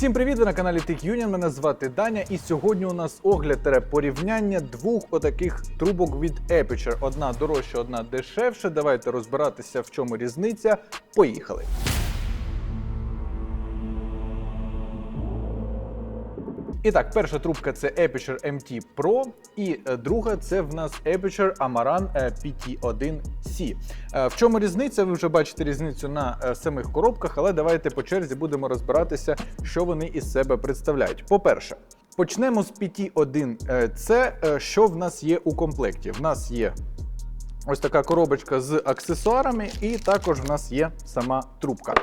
Всім привіт! Ви на каналі Tech Union. Мене звати Даня, і сьогодні у нас огляд тере порівняння двох отаких трубок від Aperture. Одна дорожча, одна дешевша. Давайте розбиратися, в чому різниця. Поїхали. І так, перша трубка це Aperture MT Pro, і е, друга це в нас Aperture Amaran е, PT1C. Е, В чому різниця? Ви вже бачите різницю на самих коробках, але давайте по черзі будемо розбиратися, що вони із себе представляють. По-перше, почнемо з PT1C. Е, Що в нас є у комплекті? В нас є Ось така коробочка з аксесуарами, і також в нас є сама трубка.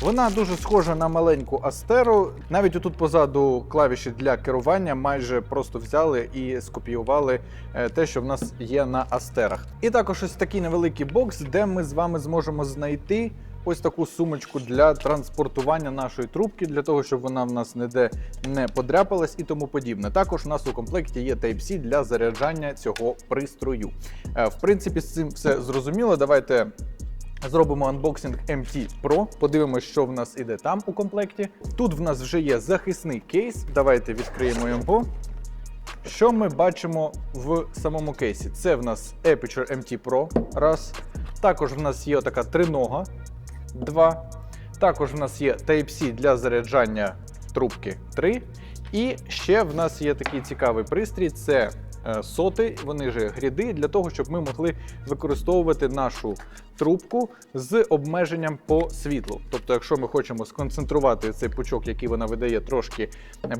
Вона дуже схожа на маленьку Астеру. Навіть отут позаду клавіші для керування майже просто взяли і скопіювали е, те, що в нас є на Астерах. І також ось такий невеликий бокс, де ми з вами зможемо знайти. Ось таку сумочку для транспортування нашої трубки, для того, щоб вона в нас ніде не подряпалась і тому подібне. Також у нас у комплекті є Type-C для заряджання цього пристрою. Е, В принципі, з цим все зрозуміло. Давайте Зробимо анбоксинг MT Pro, подивимося, що в нас іде там у комплекті. Тут в нас вже є захисний кейс. Давайте відкриємо його. Що ми бачимо в самому кейсі? Це в нас Aperture MT Pro. Раз. Також в нас є така тринога. Два. Також в нас є Type-C для заряджання трубки 3. І ще в нас є такий цікавий пристрій. Це е, соти, вони ж гріди, для того, щоб ми могли використовувати нашу трубку з обмеженням по світлу. Тобто, якщо ми хочемо сконцентрувати цей пучок, який вона видає трошки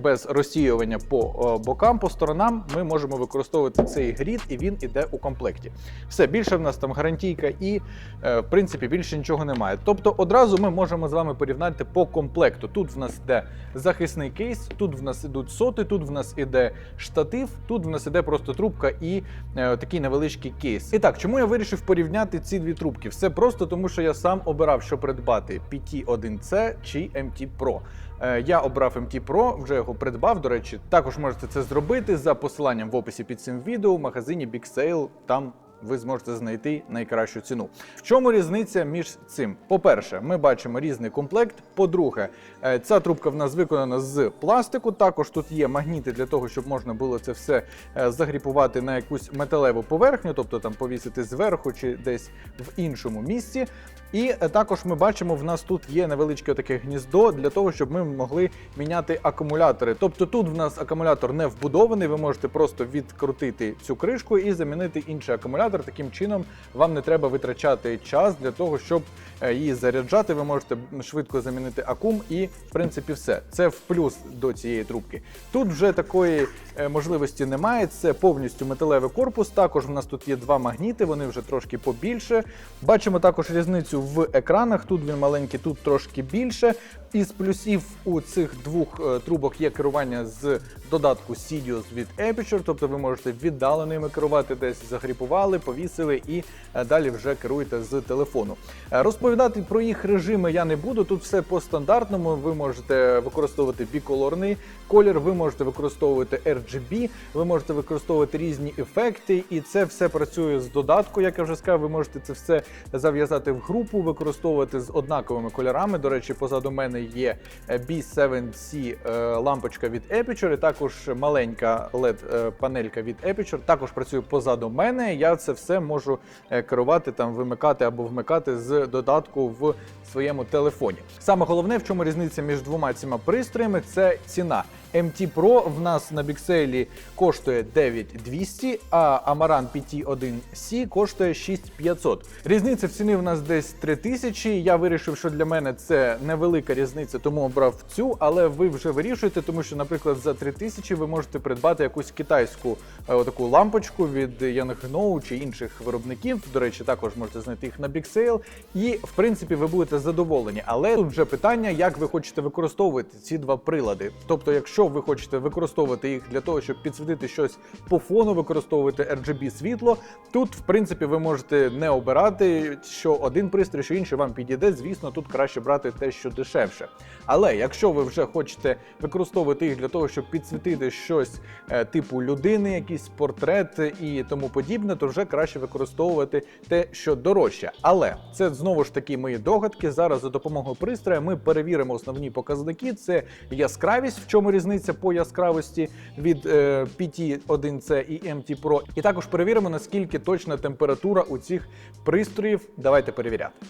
без розсіювання по е, бокам, по сторонам, ми можемо використовувати цей грід, і він іде у комплекті. Все більше в нас там гарантійка, і е, в принципі більше нічого немає. Тобто, одразу ми можемо з вами порівняти по комплекту. Тут в нас іде захисний кейс, тут в нас ідуть соти, тут в нас іде штатив, тут в нас іде просто трубка і е, такий невеличкий кейс. І так, чому я вирішив порівняти ці дві трубки? Все просто тому, що я сам обирав, що придбати PT1C чи MT Pro. Е, Я обрав MT Pro, вже його придбав. До речі, також можете це зробити за посиланням в описі під цим відео в магазині Big Sale. Там ви зможете знайти найкращу ціну. В чому різниця між цим? По-перше, ми бачимо різний комплект. По-друге, е, ця трубка в нас виконана з пластику. Також тут є магніти для того, щоб можна було це все е, загріпувати на якусь металеву поверхню, тобто там повісити зверху чи десь в іншому місці. І е, також ми бачимо, в нас тут є невеличке таке гніздо для того, щоб ми могли міняти акумулятори. Тобто тут в нас акумулятор не вбудований, ви можете просто відкрутити цю кришку і замінити інший акумулятор. Таким чином вам не треба витрачати час для того, щоб е, її заряджати. Ви можете швидко замінити акум, і в принципі все. Це в плюс до цієї трубки. Тут вже такої е, можливості немає. Це повністю металевий корпус. Також в нас тут є два магніти, вони вже трошки побільше. Бачимо також різницю в екранах. Тут він маленький, тут трошки більше. Із плюсів у цих двох е, трубок є керування з додатку Sidious від Aperture, тобто ви можете віддалено ними керувати, десь загріпували, повісили і е, далі вже керуєте з телефону. Е, Розповідати про їх режими я не буду. Тут все по стандартному. Ви можете використовувати біколорний колір, ви можете використовувати RGB, ви можете використовувати різні ефекти, і це все працює з додатку. Як я вже сказав, ви можете це все зав'язати в групу, використовувати з однаковими кольорами. До речі, позаду мене є е, B7C е, лампочка від Aperture, і також маленька LED панелька від Aperture. Також працює позаду мене. Я це все можу е, керувати, там вимикати або вмикати з додатку в своєму телефоні. Саме головне, в чому різниця між двома цими пристроями, це ціна. MT Pro в нас на бікселі коштує 9200, а Amaran PT1C коштує 6500. Різниця в ціні в нас десь 3000. Я вирішив, що для мене це невелика різниця, тому обрав цю, але ви вже вирішуєте, тому що, наприклад, за 3000 ви можете придбати якусь китайську е, таку лампочку від Yangnou чи інших виробників. До речі, також можете знайти їх на Sale. І в принципі ви будете задоволені. Але тут вже питання, як ви хочете використовувати ці два прилади. Тобто, якщо ви хочете використовувати їх для того, щоб підсвітити щось по фону, використовувати RGB світло. Тут, в принципі, ви можете не обирати, що один пристрій, що інший вам підійде. Звісно, тут краще брати те, що дешевше. Але якщо ви вже хочете використовувати їх для того, щоб підсвітити щось е, типу людини, якийсь портрет і тому подібне, то вже краще використовувати те, що дорожче. Але це знову ж таки мої догадки. Зараз за допомогою пристрою ми перевіримо основні показники: це яскравість, в чому різниця по яскравості від е, PT1C і MT Pro. І також перевіримо, наскільки точна температура у цих пристроїв. Давайте перевіряти.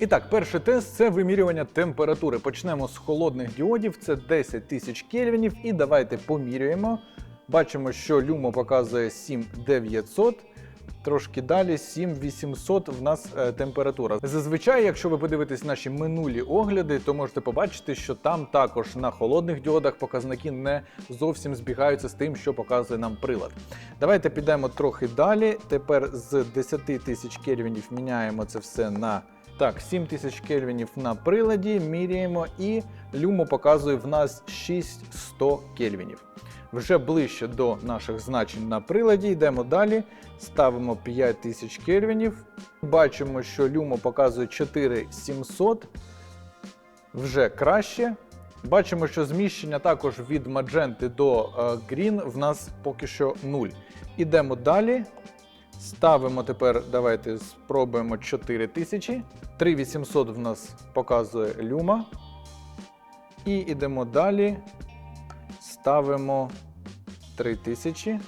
І так, перший тест це вимірювання температури. Почнемо з холодних діодів, це 10 тисяч кельвінів. І давайте помірюємо. Бачимо, що люмо показує 7900. Трошки далі 7800 в нас е, температура. Зазвичай, якщо ви подивитесь наші минулі огляди, то можете побачити, що там також на холодних діодах показники не зовсім збігаються з тим, що показує нам прилад. Давайте підемо трохи далі. Тепер з 10 тисяч кельвінів міняємо це все на так, 7000 кельвінів на приладі, міряємо і люмо показує в нас 6100 кельвінів. Вже ближче до наших значень на приладі. Йдемо далі. Ставимо 5000 кельвінів. Бачимо, що люмо показує 4700. Вже краще. Бачимо, що зміщення також від мадженти до грін в нас поки що 0. Ідемо далі. Ставимо тепер, давайте спробуємо 4000. 3800 в нас показує люма. І йдемо далі. Ставимо 3000.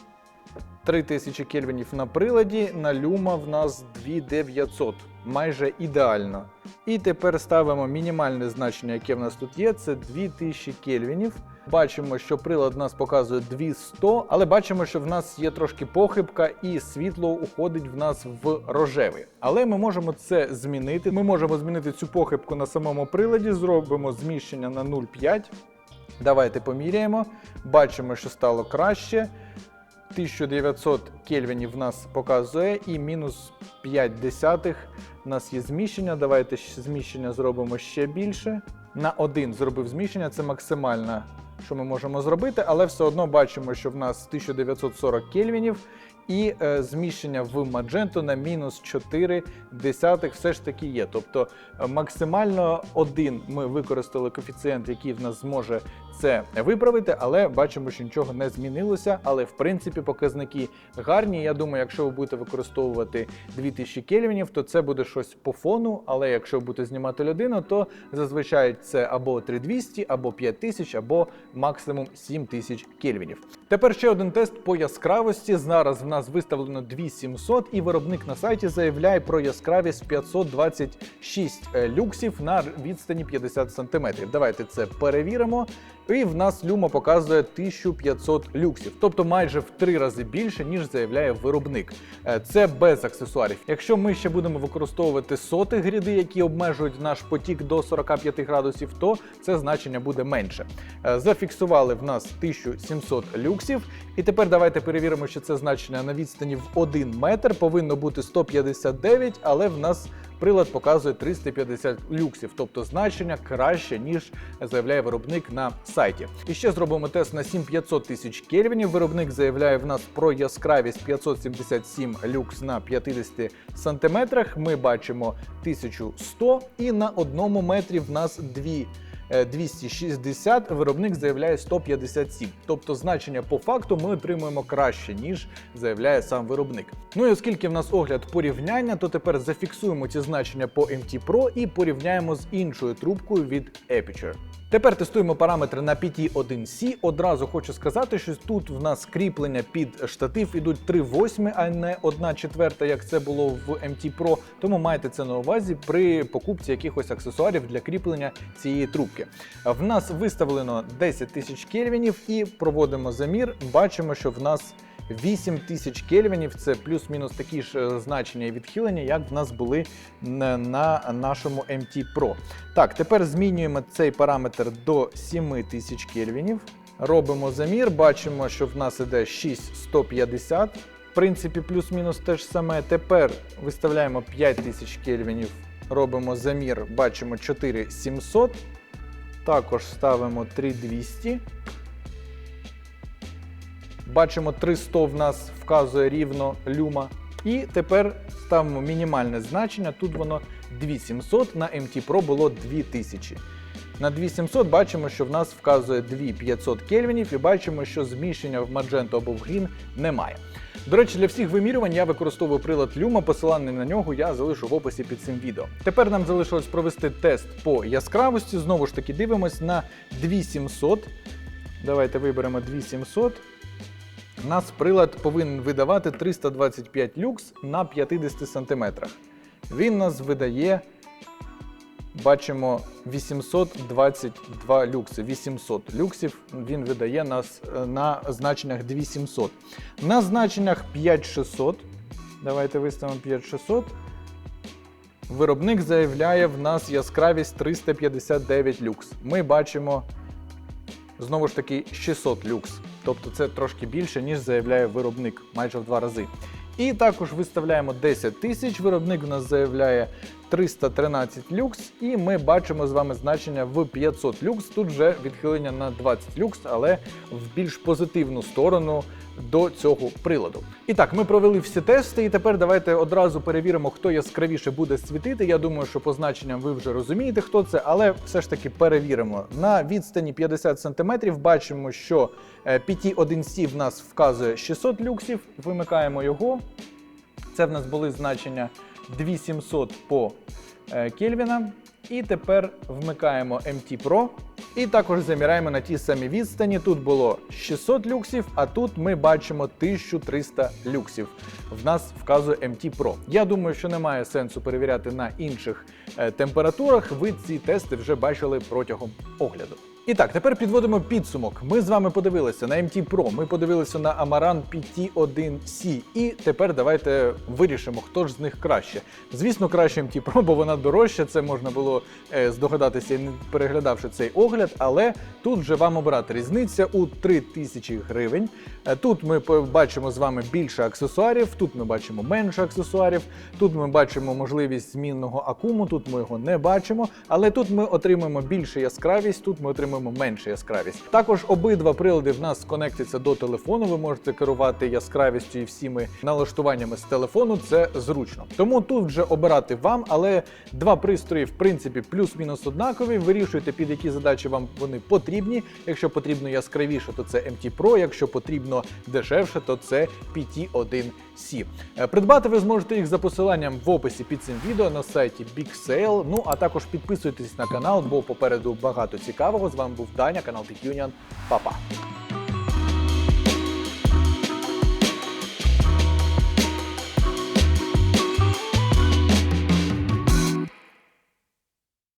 3000 кельвінів на приладі, на люма в нас 2900. Майже ідеально. І тепер ставимо мінімальне значення, яке в нас тут є, це 2000 кельвінів. Бачимо, що прилад в нас показує 200, але бачимо, що в нас є трошки похибка, і світло уходить в нас в рожевий. Але ми можемо це змінити. Ми можемо змінити цю похибку на самому приладі, зробимо зміщення на 0,5. Давайте поміряємо. Бачимо, що стало краще. 1900 кельвінів в нас показує і мінус 5 десятих у нас є зміщення. Давайте зміщення зробимо ще більше. На 1 зробив зміщення, це максимальне, що ми можемо зробити, але все одно бачимо, що в нас 1940 кельвінів. І е, зміщення в мадженту на мінус 4 десятих все ж таки є. Тобто е, максимально один ми використали коефіцієнт, який в нас зможе це виправити, але бачимо, що нічого не змінилося. Але в принципі показники гарні. Я думаю, якщо ви будете використовувати 2000 кельвінів, то це буде щось по фону. Але якщо ви будете знімати людину, то зазвичай це або 3200, або 5000, або максимум 7000 кельвінів. Тепер ще один тест по яскравості. Зараз в нас виставлено 2700, і виробник на сайті заявляє про яскравість 526 люксів на відстані 50 см. Давайте це перевіримо. І в нас люма показує 1500 люксів, тобто майже в три рази більше, ніж заявляє виробник. Е, Це без аксесуарів. Якщо ми ще будемо використовувати соти гріди, які обмежують наш потік до 45 градусів, то це значення буде менше. Е, Зафіксували в нас 1700 люксів. І тепер давайте перевіримо, що це значення на відстані в 1 метр повинно бути 159, але в нас прилад показує 350 люксів, тобто значення краще, ніж заявляє виробник на сайті. І ще зробимо тест на 7500 тисяч кельвінів. Виробник заявляє в нас про яскравість 577 люкс на 50 сантиметрах. Ми бачимо 1100 і на одному метрі в нас дві. Е, 260, виробник заявляє 157. Тобто значення по факту ми отримуємо краще, ніж заявляє сам виробник. Ну і оскільки в нас огляд порівняння, то тепер зафіксуємо ці значення по MT Pro і порівняємо з іншою трубкою від Aperture. Тепер тестуємо параметри на PT1C. Одразу хочу сказати, що тут в нас кріплення під штатив ідуть 3 восьми, а не 1 четверта, як це було в MT Pro. Тому майте це на увазі при покупці якихось аксесуарів для кріплення цієї трубки. В нас виставлено 10 тисяч кельвінів і проводимо замір. Бачимо, що в нас 8000 кельвінів це плюс-мінус такі ж е, значення і відхилення, як в нас були на нашому MT Pro. Так, тепер змінюємо цей параметр до 7000 кельвінів. Робимо замір, бачимо, що в нас іде 6150. В принципі, плюс-мінус те ж саме. Тепер виставляємо 5000 кельвінів, робимо замір, бачимо 4700. Також ставимо 3200. Бачимо 300 в нас вказує рівно люма. І тепер ставимо мінімальне значення. Тут воно 2700, на MT Pro було 2000. На 2700 бачимо, що в нас вказує 2500 кельвінів, і бачимо, що зміщення в Magento або в Green немає. До речі, для всіх вимірювань я використовую прилад Luma, посилання на нього я залишу в описі під цим відео. Тепер нам залишилось провести тест по яскравості. Знову ж таки, дивимось на 2700. Давайте виберемо 2700. У нас прилад повинен видавати 325 люкс на 50 см. Він нас видає, бачимо, 822 люкси. 800 люксів він видає нас на значеннях 2700. На значеннях 5600. Давайте виставимо 5600. Виробник заявляє в нас яскравість 359 люкс. Ми бачимо знову ж таки 600 люкс. Тобто це трошки більше, ніж заявляє виробник, майже в два рази. І також виставляємо 10 тисяч. Виробник в нас заявляє 313 люкс, і ми бачимо з вами значення в 500 люкс. Тут вже відхилення на 20 люкс, але в більш позитивну сторону до цього приладу. І так, ми провели всі тести, і тепер давайте одразу перевіримо, хто яскравіше буде світити. Я думаю, що по значенням ви вже розумієте, хто це, але все ж таки перевіримо. На відстані 50 см бачимо, що е, PT1C в нас вказує 600 люксів. Вимикаємо його. Це в нас були значення 2700 по е, Кельвіна. І тепер вмикаємо MT Pro. І також заміряємо на ті самі відстані. Тут було 600 люксів, а тут ми бачимо 1300 люксів. В нас вказує MT Pro. Я думаю, що немає сенсу перевіряти на інших е, температурах. Ви ці тести вже бачили протягом огляду. І так, тепер підводимо підсумок. Ми з вами подивилися на MT Pro, ми подивилися на Amaran PT1C. І тепер давайте вирішимо, хто ж з них краще. Звісно, краще MT Pro, бо вона дорожча. Це можна було е, здогадатися, не переглядавши цей огляд. Але тут вже вам обрати різниця у 3000 гривень. Е, Тут ми бачимо з вами більше аксесуарів, тут ми бачимо менше аксесуарів, тут ми бачимо можливість змінного акуму, тут ми його не бачимо, але тут ми отримуємо більше яскравість, тут ми отримуємо менше яскравість. Також обидва прилади в нас конектяться до телефону. Ви можете керувати яскравістю і всіми налаштуваннями з телефону. Це зручно. Тому тут вже обирати вам, але два пристрої, в принципі, плюс-мінус однакові. Вирішуйте, під які задачі вам вони потрібні. Якщо потрібно яскравіше, то це MT Pro, якщо потрібно дешевше, то це PT1C. Е, Придбати ви зможете їх за посиланням в описі під цим відео на сайті Big Sale. Ну а також підписуйтесь на канал, бо попереду багато цікавого. З вами був Даня, канал Tech Union. Па-па!